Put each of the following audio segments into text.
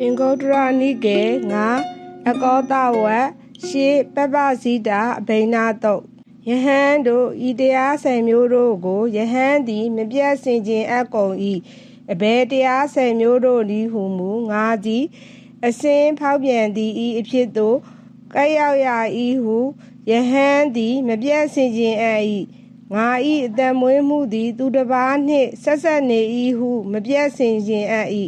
အင်္ဂုတ္တရနိကေငါအကောတဝတ်ရှေပပဇိတာအဘိနာတုတ်ယဟန်တို့ဤတရားဆယ်မျိုးတို့ကိုယဟန်သည်မပြတ်စင်ခြင်းအကုန်ဤအဘယ်တရားဆယ်မျိုးတို့ဤဟုမူငါသည်အစင်းဖောက်ပြန်သည်ဤအဖြစ်သို့ကဲ့ရောက်ရဤဟုယဟန်သည်မပြတ်စင်ခြင်းအဤငါဤအတံမွေးမှုသည် သူတစ်ပါးနှင့်ဆက်ဆက်နေဤဟုမပြတ်စင်ခြင်းအဤ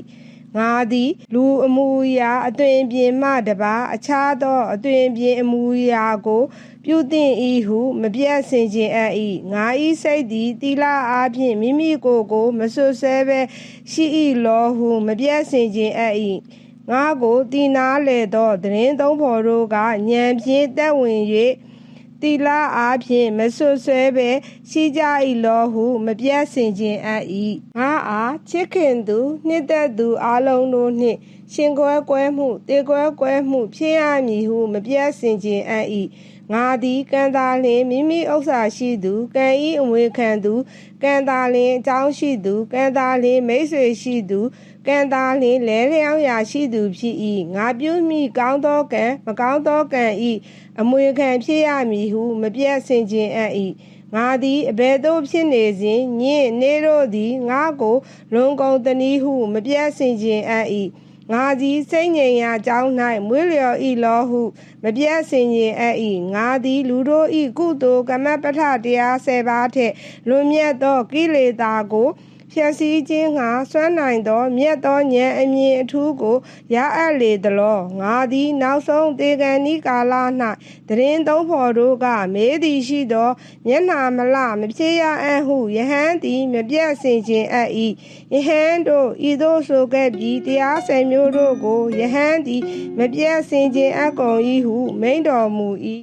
ငါသည် လူအမူအရာအသွင်ပြင်မှတပါအခြားသောအသွင်ပြင်အမူအရာကို ပြုသင့်၏ဟုမပြတ်စင်ခြင်းအ၏ငါ၏စိတ်သည်တီလာအားဖြင့်မိမိကိုယ်ကိုမဆွဆဲပဲရှိ၏လောဟုမပြတ်စင်ခြင်းအ၏ငါကိုတီနာလေသောသတင်းသုံးဖော်တို့ကညံဖြင့်တက်ဝင်၍ တီလာအားဖြင့်မဆွဆွဲပဲရှိကြ၏လောဟု မပြတ်စင်ခြင်းအ၏ငါအားချစ်ခင်သူနှစ်သက်သူအလုံးတို့နှင့်ရှင်ကွဲကွဲမှုတေကွဲကွဲမှုဖြစ်ရမည်ဟု မပြတ်စင်ခြင်းအ၏ငါသည်ကံသာလျင်မိမိဥစ္စာရှိသူကံဤအမွေခံသူကံသာလျင်အကြောင်းရှိသူကံသာလျင်မိတ်ဆွေရှိသူကံသာလျင်လဲလျောင်းရာရှိသူဖြစ်၏ငါပြုမိကောင်းသောကံမကောင်းသောကံဤအမွေခံဖြစ်ရမည်ဟုမပြတ်စင်ခြင်းအ၏ငါသည်အဘယ်သို့ဖြစ်နေစဉ်ညင့်နေတို့သည်ငါကိုလွန်ကုန်တနည်းဟုမပြတ်စင်ခြင်းအ၏ ငါသည်စိတ်ငြိမ်ရာအကြောင်း၌မွေးလျော်ဤလောဟု မပြတ်စင်ခြင်းအ၏ငါသည်လူတို့ဤကုသိုလ်ကမ္မပဋ္ဌတရား၁၀ပါးထက်လွန်မြတ်သောကိလေသာကို ဖြည့်ဆည်းခြင်းငါစွမ်းနိုင်သော မြတ်သောဉာဏ်အမြင်အထူးကိုရအပ်လေသလောငါသည်နောက်ဆုံးတေကံဤကာလ၌တရင်သုံးဖော်တို့ကမေးသည်ရှိသောမျက်နာမလမဖြစ်ရအံ့ဟုယဟန်သည်မပြတ်စင်ခြင်းအပ်၏ယဟန်တို့ဤသို့ဆိုခဲ့ပြီးတရားဆယ်မျိုးတို့ကိုယဟန်သည်မပြတ်စင်ခြင်းအကုန်၏ဟုမိန်တော်မူ၏